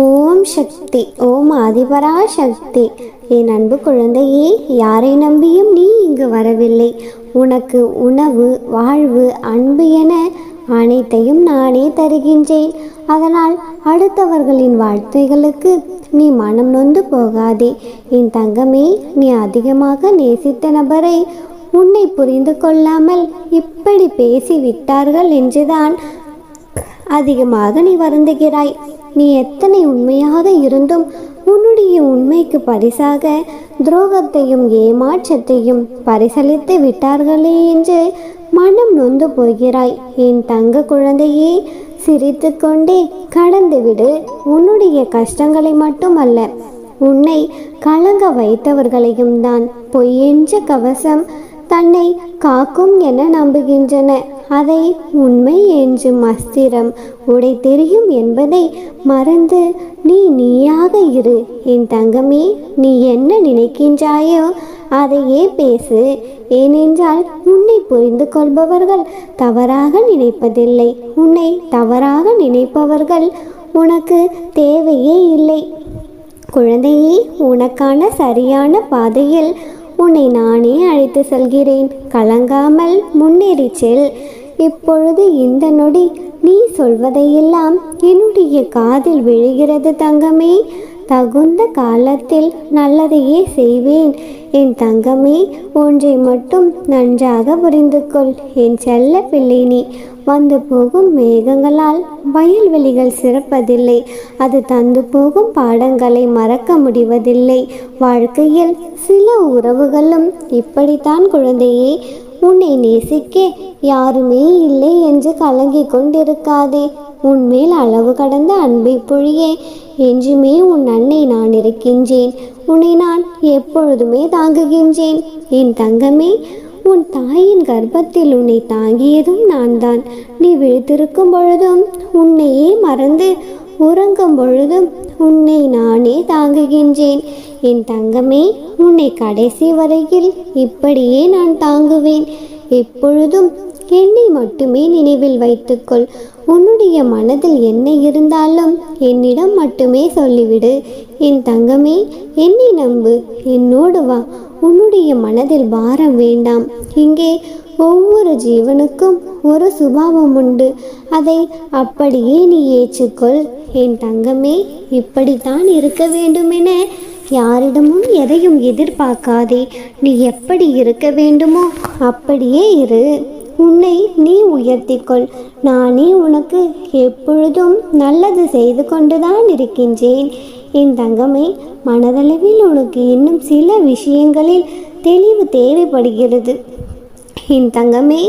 ஓம் சக்தி ஓம் ஆதிபரா சக்தி என் அன்பு குழந்தையே யாரை நம்பியும் நீ இங்கு வரவில்லை. உனக்கு உணவு வாழ்வு அன்பு என அனைத்தையும் நானே தருகின்றேன். அதனால் அடுத்தவர்களின் வாழ்த்துகளுக்கு நீ மனம் நொந்து போகாதே. என் தங்கமே நீ அதிகமாக நேசித்த நபரை உன்னை புரிந்து கொள்ளாமல் இப்படி பேசி விட்டார்கள் என்றுதான் அதிகமாக நீ வருந்துகிறாய். நீ எத்தனை உண்மையாக இருந்தும் உன்னுடைய உண்மைக்கு பரிசாக துரோகத்தையும் ஏமாற்றத்தையும் பரிசளித்து விட்டார்களே என்று மனம் நொந்து போகிறாய். என் தங்க குழந்தையே சிரித்து கொண்டே கடந்துவிடு. உன்னுடைய கஷ்டங்களை மட்டுமல்ல உன்னை கலங்க வைத்தவர்களையும் தான். பொய்யென்ற கவசம் தன்னை காக்கும் என நம்புகின்றன. அதை உண்மை என்று மஸ்திரம் உடை தெரியும் என்பதை மறந்து நீ நீயாக இரு. என் தங்கமே நீ என்ன நினைக்கின்றாயோ அதையே பேசு. ஏனென்றால் உன்னை புரிந்து கொள்பவர்கள் தவறாக நினைப்பதில்லை. உன்னை தவறாக நினைப்பவர்கள் உனக்கு தேவையே இல்லை. குழந்தையே உனக்கான சரியான பாதையில் உன்னை நானே அழைத்து செல்கிறேன். கலங்காமல் முன்னேறி செல். இப்பொழுது இந்த நொடி நீ சொல்வதையெல்லாம் என்னுடைய காதில் விழுகிறது தங்கமே. தகுந்த காலத்தில் நல்லதையே செய்வேன். என் தங்கமே ஒன்றை மட்டும் நன்றாக புரிந்து கொள் என் செல்ல பிள்ளை நீ. வந்து போகும் மேகங்களால் வயல்வெளிகள் சிறப்பதில்லை. அது தந்து போகும் பாடங்களை மறக்க முடிவதில்லை. வாழ்க்கையில் சில உறவுகளும் இப்படித்தான் குழந்தையே. உன்னை நேசிக்க யாருமே இல்லை என்று கலங்கிக் கொண்டிருக்காதே. உன்மேல் அளவு கடந்த அன்பை பொழியே. என்றுமே உன் அன்னை நான் இருக்கின்றேன். உன்னை நான் எப்பொழுதுமே தாங்குகின்றேன். என் தங்கமே உன் தாயின் கர்ப்பத்தில் உன்னை தாங்கியதும் நான் தான் நீ விழித்திருக்கும் பொழுதும் உன்னையே மறந்து உறங்கும் பொழுதும் உன்னை நானே தாங்குகின்றேன். என் தங்கமே உன்னை கடைசி வரையில் இப்படியே நான் தாங்குவேன். எப்பொழுதும் என்னை மட்டுமே நினைவில் வைத்துக்கொள். உன்னுடைய மனதில் என்ன இருந்தாலும் என்னிடம் மட்டுமே சொல்லிவிடு. என் தங்கமே என்னை நம்பு. என்னோடு வா. உன்னுடைய மனதில் பாரம் வேண்டாம். இங்கே ஒவ்வொரு ஜீவனுக்கும் ஒரு சுபாவம் உண்டு. அதை அப்படியே நீ ஏற்றுக்கொள். என் தங்கமே இப்படித்தான் இருக்க வேண்டுமென யாரிடமும் எதையும் எதிர்பார்க்காதே. நீ எப்படி இருக்க வேண்டுமோ அப்படியே இரு. உன்னை நீ உயர்த்திக்கொள். நானே உனக்கு எப்பொழுதும் நல்லது செய்து கொண்டுதான் இருக்கின்றேன். என் தங்கமே மனதளவில் உனக்கு இன்னும் சில விஷயங்களில் தெளிவு தேவைப்படுகிறது. என் தங்கமே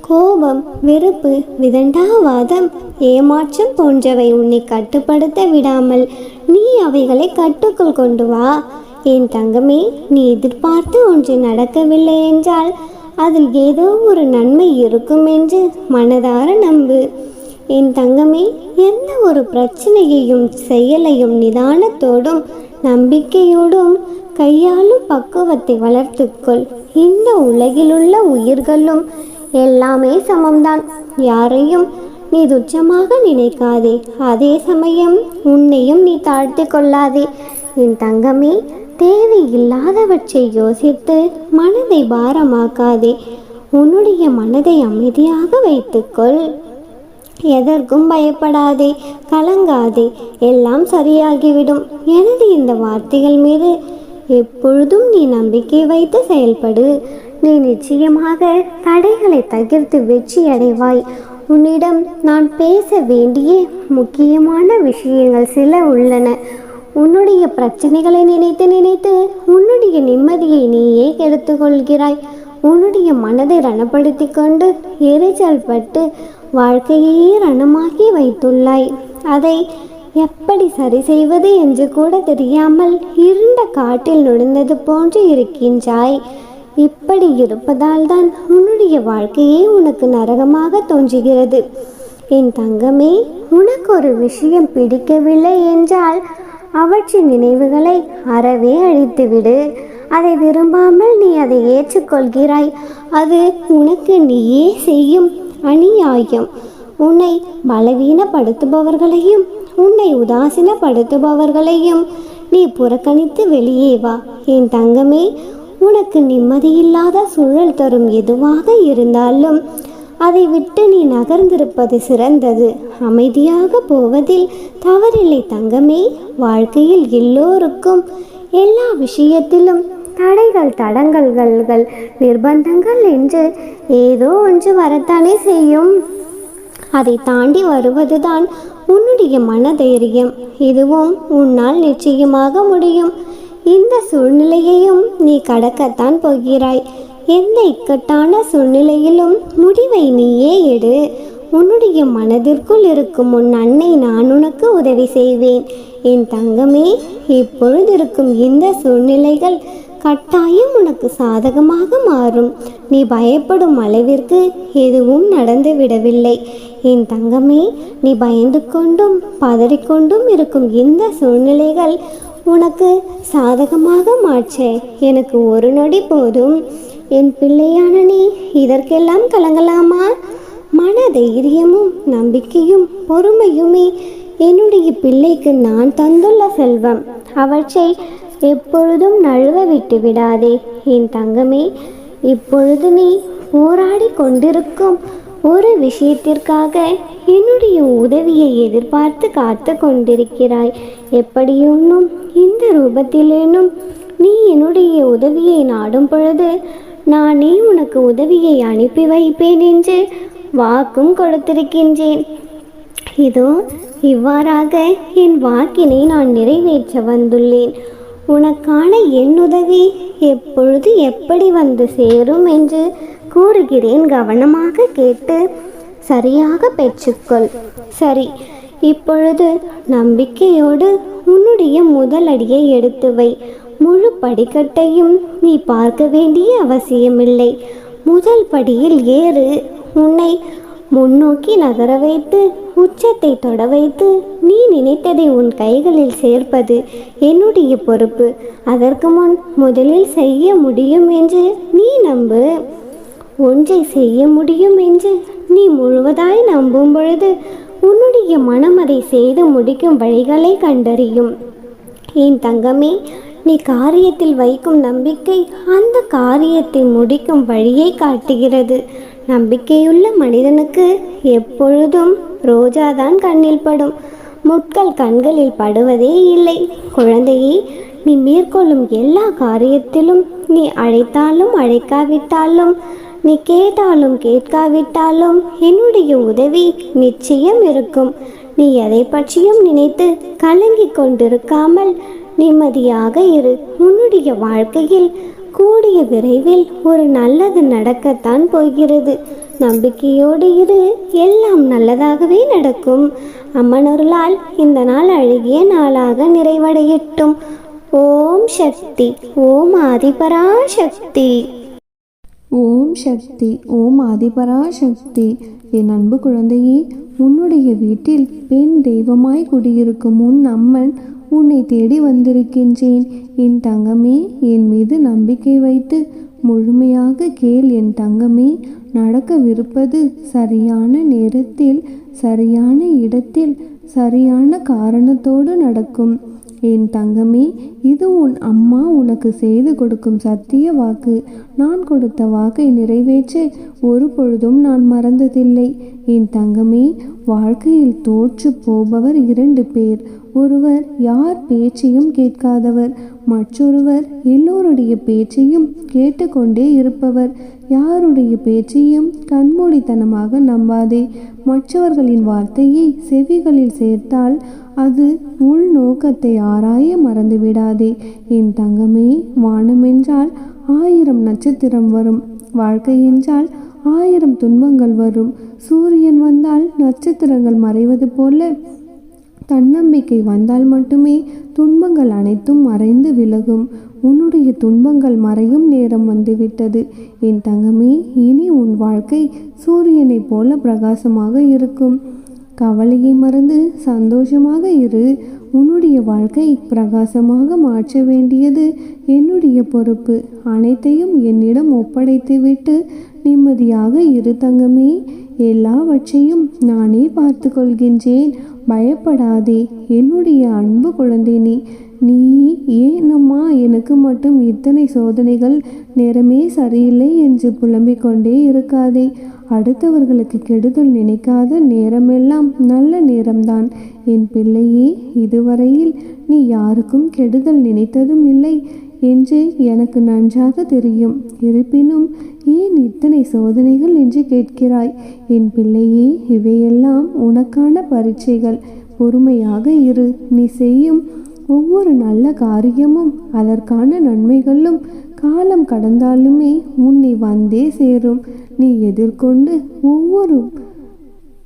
கோபம் வெறுப்பு விதண்டாவாதம் ஏமாற்றம் போன்றவை உன்னை கட்டுப்படுத்த விடாமல் நீ அவைகளை கட்டுக்குள் கொண்டு வா. என் தங்கமே நீ எதிர்பார்த்து ஒன்று நடக்கவில்லை என்றால் அதில் ஏதோ ஒரு நன்மை இருக்கும் என்று மனதார நம்பு. என் தங்கமே எந்த ஒரு பிரச்சனையையும் செயலையும் நிதானத்தோடும் நம்பிக்கையோடும் கையாளும் பக்குவத்தை வளர்த்துக்கொள். இந்த உலகிலுள்ள உயிர்களும் எல்லாமே சமம்தான். யாரையும் நீ துச்சமாக நினைக்காதே. அதே சமயம் உன்னையும் நீ தாழ்த்தி கொள்ளாதே. என் தங்கமே தேவையில்லாதவற்றை யோசித்து மனதை பாரமாக்காதே. உன்னுடைய மனதை அமைதியாக வைத்துக்கொள். எதற்கும் பயப்படாதே. கலங்காதே. எல்லாம் சரியாகிவிடும். எனது இந்த வார்த்தைகள் மீது எப்பொழுதும் நீ நம்பிக்கை வைத்து செயல்படு. நீ நிச்சயமாக தடைகளை தகிர்த்து வெற்றி அடைவாய். உன்னிடம் நான் பேச வேண்டிய முக்கியமான விஷயங்கள் சில உள்ளன. உன்னுடைய பிரச்சனைகளை நினைத்து நினைத்து உன்னுடைய நிம்மதியை நீயே கெடுத்துக்கொள்கிறாய். உன்னுடைய மனதை ரணப்படுத்தி கொண்டு எரிச்சல் பட்டு வாழ்க்கையே ரணமாக்கி வைத்துள்ளாய். அதை எப்படி சரி செய்வது என்று கூட தெரியாமல் இருண்ட காட்டில் நுழைந்தது போன்று இருக்கின்றாய். இப்படி இருப்பதால் தான் உன்னுடைய வாழ்க்கையே உனக்கு நரகமாக தோன்றுகிறது. என் தங்கமே உனக்கு ஒரு விஷயம் பிடிக்கவில்லை என்றால் அவற்றின் நினைவுகளை அறவே அழித்துவிடு. அதை விரும்பாமல் நீ அதை ஏற்றுக்கொள்கிறாய். அது உனக்கு நீயே செய்யும் அநியாயம். உன்னை பலவீனப்படுத்துபவர்களையும் உன்னை உதாசீனப்படுத்துபவர்களையும் நீ புறக்கணித்து வெளியே வா. என் தங்கமே உனக்கு நிம்மதியில்லாத சூழல் தரும் எதுவாக இருந்தாலும் அதை விட்டு நீ நகர்ந்திருப்பது சிறந்தது. அமைதியாக போவதில் தவறில்லை தங்கமே. வாழ்க்கையில் எல்லோருக்கும் எல்லா விஷயத்திலும் தடைகள் தடங்கல்கள் நிர்பந்தங்கள் என்று ஏதோ ஒன்று வரத்தானே செய்யும். அதை தாண்டி வருவதுதான் உன்னுடைய மனதைரியம். இதுவும் உன்னால் நிச்சயமாக முடியும். இந்த சூழ்நிலையையும் நீ கடக்கத்தான் போகிறாய். எந்த இக்கட்டான சூழ்நிலையிலும் முடிவை நீயே எடு. உன்னுடைய மனதிற்குள் இருக்கும் உன் அன்னை நான் உனக்கு உதவி செய்வேன். என் தங்கமே இப்பொழுது இருக்கும் இந்த சூழ்நிலைகள் கட்டாயம் உனக்கு சாதகமாக மாறும். நீ பயப்படும் அளவிற்கு எதுவும் நடந்து விடவில்லை என் தங்கமே நீ பயந்து கொண்டும் பதறிக்கொண்டும் இருக்கும் இந்த சூழ்நிலைகள் உனக்கு சாதகமாக மாற்ற. எனக்கு ஒரு நொடி போதும். என் பிள்ளையான நீ இதற்கெல்லாம் கலங்கலாமா? மன தைரியமும் நம்பிக்கையும் பொறுமையுமே என்னுடைய பிள்ளைக்கு நான் தந்துள்ள செல்வம். அவற்றை எப்பொழுதும் நழுவ விட்டு விடாதே. என் தங்கமே இப்பொழுது நீ போராடி கொண்டிருக்கும் ஒரு விஷயத்திற்காக என்னுடைய உதவியை எதிர்பார்த்து காத்து கொண்டிருக்கிறாய். எப்படியொன்னும் இந்த ரூபத்திலேனும் நீ என்னுடைய உதவியை நாடும் பொழுது நானே உனக்கு உதவியை அனுப்பி வைப்பேன் என்று வாக்கும் கொடுத்திருக்கின்றேன். இதோ இவ்வாறாக என் வாக்கினை நான் நிறைவேற்ற வந்துள்ளேன். உனக்கான என் உதவி எப்பொழுது எப்படி வந்து சேரும் என்று கூறுகிறேன் கவனமாக கேட்டு சரியாக பெற்றுக்கொள் சரி இப்பொழுது நம்பிக்கையோடு உன்னுடைய முதல் அடியை எடுத்து வை. முழு படிக்கட்டையும் நீ பார்க்க வேண்டிய அவசியமில்லை. முதல் படியில் ஏறு. உன்னை முன்னோக்கி நகர வைத்து உச்சத்தை தொட வைத்து நீ நினைத்ததை உன் கைகளில் சேர்ப்பது என்னுடைய பொறுப்பு. அதற்கு முன் முதலில் செய்ய முடியும் என்று நீ நம்பு. ஒன்றை செய்ய முடியும் என்று நீ முழுவதாய் நம்பும் பொழுது உன்னுடைய மனம் அதை செய்து முடிக்கும் வழிகளை கண்டறியும். என் தங்கமே நீ காரியத்தில் வைக்கும் நம்பிக்கை அந்த காரியத்தை முடிக்கும் வழியை காட்டுகிறது. நம்பிக்கையுள்ள மனிதனுக்கு எப்பொழுதும் ரோஜாதான் கண்ணில் படும். முட்கள் கண்களில் படுவதே இல்லை. குழந்தையே நீ மேற்கொள்ளும் எல்லா காரியத்திலும் நீ அழைத்தாலும் அழைக்காவிட்டாலும் நீ கேட்டாலும் கேட்காவிட்டாலும் என்னுடைய உதவி நிச்சயம் இருக்கும். நீ எதை பற்றியும் நினைத்து கலங்கி கொண்டிருக்காமல் நிம்மதியாக இரு. உன்னுடைய வாழ்க்கையில் கூடிய விரைவில் ஒரு நல்லது நடக்கத்தான் போகிறது. நம்பிக்கையோடு இரு. எல்லாம் நல்லதாகவே நடக்கும். அம்மனொருளால் இந்த நாள் அழகிய நாளாக நிறைவடையட்டும். ஓம் சக்தி. ஓம் ஆதிபரா சக்தி ஓம் சக்தி ஓம் ஆதிபராசக்தி. என் அன்பு குழந்தையே உன்னுடைய வீட்டில் பெண் தெய்வமாய் குடியிருக்கும் உன் அம்மன் உன்னை தேடி வந்திருக்கின்றேன். என் தங்கமே என் மீது நம்பிக்கை வைத்து முழுமையாக கேள் என் தங்கமே. நடக்கவிருப்பது சரியான நேரத்தில் சரியான இடத்தில் சரியான காரணத்தோடு நடக்கும். என் தங்கமே இது உன் அம்மா உனக்கு செய்து கொடுக்கும் சத்திய வாக்கு. நான் கொடுத்த வாக்கை நிறைவேற்ற. ஒரு பொழுதும் நான் மறந்ததில்லை. என் தங்கமே வாழ்க்கையில் தோற்று போபவர் இரண்டு பேர். ஒருவர் யார் பேச்சையும் கேட்காதவர். மற்றொருவர் எல்லோருடைய பேச்சையும் கேட்டுக்கொண்டே இருப்பவர். யாருடைய பேச்சையும் கண்மூடித்தனமாக நம்பாதே. மற்றவர்களின் வார்த்தையை செவிகளில் சேர்த்தால் அது உள் நோக்கத்தை ஆராய மறந்துவிடாதே. என் தங்கமே வானமென்றால் ஆயிரம் நட்சத்திரம் வரும். வாழ்க்கை என்றால் ஆயிரம் துன்பங்கள் வரும். சூரியன் வந்தால் நட்சத்திரங்கள் மறைவது போல. தன்னம்பிக்கை வந்தால் மட்டுமே துன்பங்கள் அனைத்தும் மறைந்து விலகும். உன்னுடைய துன்பங்கள் மறையும் நேரம் வந்துவிட்டது. என் தங்கமே இனி உன் வாழ்க்கை சூரியனைப் போல பிரகாசமாக இருக்கும். கவலையை மறந்து சந்தோஷமாக இரு. உன்னுடைய வாழ்க்கை பிரகாசமாக மாற்ற வேண்டியது என்னுடைய பொறுப்பு. அனைத்தையும் என்னிடம் ஒப்படைத்துவிட்டு நிம்மதியாக இரு தங்கமே. எல்லாவற்றையும் நானே பார்த்து கொள்கின்றேன் பயப்படாதே. என்னுடைய அன்பு குழந்தை நீ நீ ஏனம்மா? எனக்கு மட்டும் இத்தனை சோதனைகள் நேரமே சரியில்லை என்று புலம்பிக் கொண்டே இருக்காதே. அடுத்தவர்களுக்கு கெடுதல் நினைக்காத நேரமெல்லாம் நல்ல நேரம்தான். என் பிள்ளையே இதுவரையில் நீ யாருக்கும் கெடுதல் நினைத்ததும் இல்லை என்று எனக்கு நன்றாக தெரியும். இருப்பினும் ஏன் இத்தனை சோதனைகள் என்று கேட்கிறாய்? என் பிள்ளையே இவையெல்லாம் உனக்கான பரீட்சைகள். பொறுமையாக இரு. நீ செய்யும் ஒவ்வொரு நல்ல காரியமும் அதற்கான நன்மைகளும் காலம் கடந்தாலுமே உன்னை வந்தே சேரும். நீ எதிர்கொண்டு ஒவ்வொரு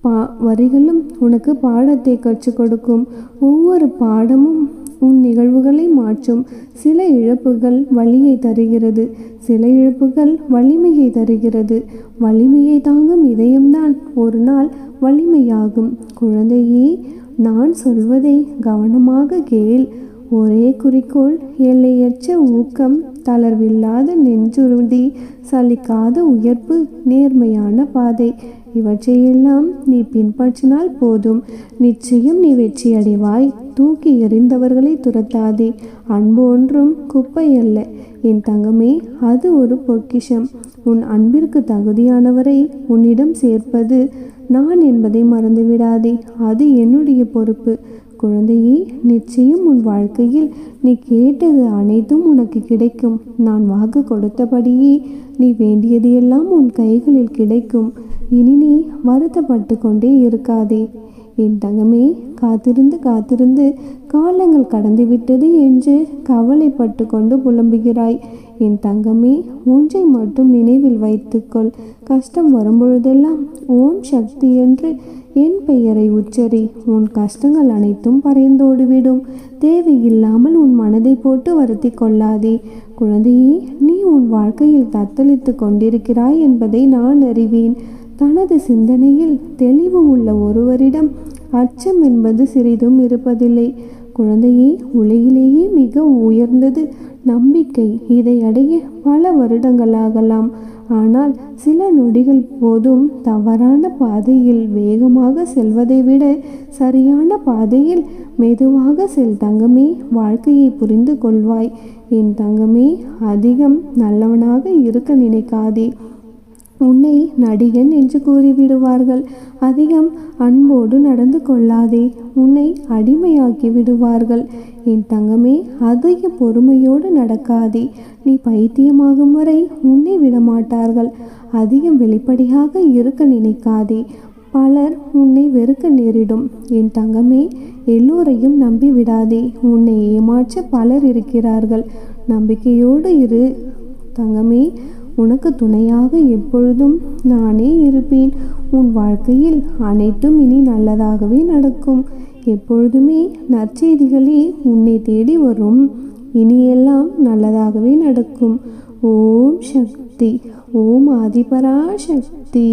பா வரிகளும் உனக்கு பாடத்தை கற்றுக் கொடுக்கும். ஒவ்வொரு பாடமும் உன் நிகழ்வுகளை மாற்றும். சில இழப்புகள் வலியை தருகிறது. சில இழப்புகள் வலிமையை தருகிறது. வலிமையை தாங்கும் இதயம்தான் ஒரு நாள் வலிமையாகும். குழந்தையே நான் சொல்வதை கவனமாக கேள். ஒரே குறிக்கோள் எல்லையற்ற ஊக்கம் தளர்வில்லாத நெஞ்சுறுதி சலிக்காத உயர்ப்பு நேர்மையான பாதை. இவற்றையெல்லாம் நீ பின்பற்றினால் போதும். நிச்சயம் நீ வெற்றி அடைவாய் தூக்கி எறிந்தவர்களை துரத்தாதே. அன்பு ஒன்றும் குப்பை அல்ல என் தங்கமே அது ஒரு பொக்கிஷம். உன் அன்பிற்கு தகுதியானவரை உன்னிடம் சேர்ப்பது நான் என்பதை மறந்துவிடாதே. அது என்னுடைய பொறுப்பு. குழந்தையே நிச்சயம் உன் வாழ்க்கையில் நீ கேட்டது அனைத்தும் உனக்கு கிடைக்கும். நான் வாக்கு கொடுத்தபடியே நீ வேண்டியது எல்லாம் உன் கைகளில் கிடைக்கும். இனி நீ வருத்தப்பட்டு கொண்டே இருக்காதே. என் தங்கமே காத்திருந்து காத்திருந்து காலங்கள் கடந்து விட்டது என்று கவலைப்பட்டு கொண்டு புலம்புகிறாய். என் தங்கமே ஒன்றை மட்டும் நினைவில் வைத்துக்கொள். கஷ்டம் வரும்பொழுதெல்லாம் ஓம் சக்தி என்று என் பெயரை உச்சரி. உன் கஷ்டங்கள் அனைத்தும் பறைந்தோடிவிடும் தேவையில்லாமல் உன் மனதை போட்டு வருத்தி கொள்ளாதே. குழந்தையே நீ உன் வாழ்க்கையில் தத்தளித்து கொண்டிருக்கிறாய் என்பதை நான் அறிவேன். தனது சிந்தனையில் தெளிவு உள்ள ஒருவரிடம் அச்சம் என்பது சிறிதும் இருப்பதில்லை. குழந்தையே உலகிலேயே மிக உயர்ந்தது நம்பிக்கை. இதை அடைய பல வருடங்களாகலாம் ஆனால் சில நொடிகள் போதும் தவறான பாதையில் வேகமாக செல்வதை விட சரியான பாதையில் மெதுவாக செல் தங்கமே வாழ்க்கையை புரிந்து கொள்வாய். என் தங்கமே அதிகம் நல்லவனாக இருக்க நினைக்காதே. உன்னை நடிகன் என்று கூறிவிடுவார்கள். அதிகம் அன்போடு நடந்து கொள்ளாதே உன்னை அடிமையாக்கி விடுவார்கள். என் தங்கமே அதிக பொறுமையோடு நடக்காதே. நீ பைத்தியமாகும் வரை உன்னை விடமாட்டார்கள். அதிகம் வெளிப்படையாக இருக்க நினைக்காதே. பலர் உன்னை வெறுக்க நேரிடும். என் தங்கமே எல்லோரையும் நம்பி விடாதே உன்னை ஏமாற்ற பலர் இருக்கிறார்கள். நம்பிக்கையோடு இரு. தங்கமே உனக்கு துணையாக எப்பொழுதும் நானே இருப்பேன். உன் வாழ்க்கையில் அனைத்தும் இனி நல்லதாகவே நடக்கும். எப்பொழுதுமே நற்செய்திகளே உன்னை தேடி வரும். இனியெல்லாம் நல்லதாகவே நடக்கும். ஓம் சக்தி. ஓம் ஆதிபரா சக்தி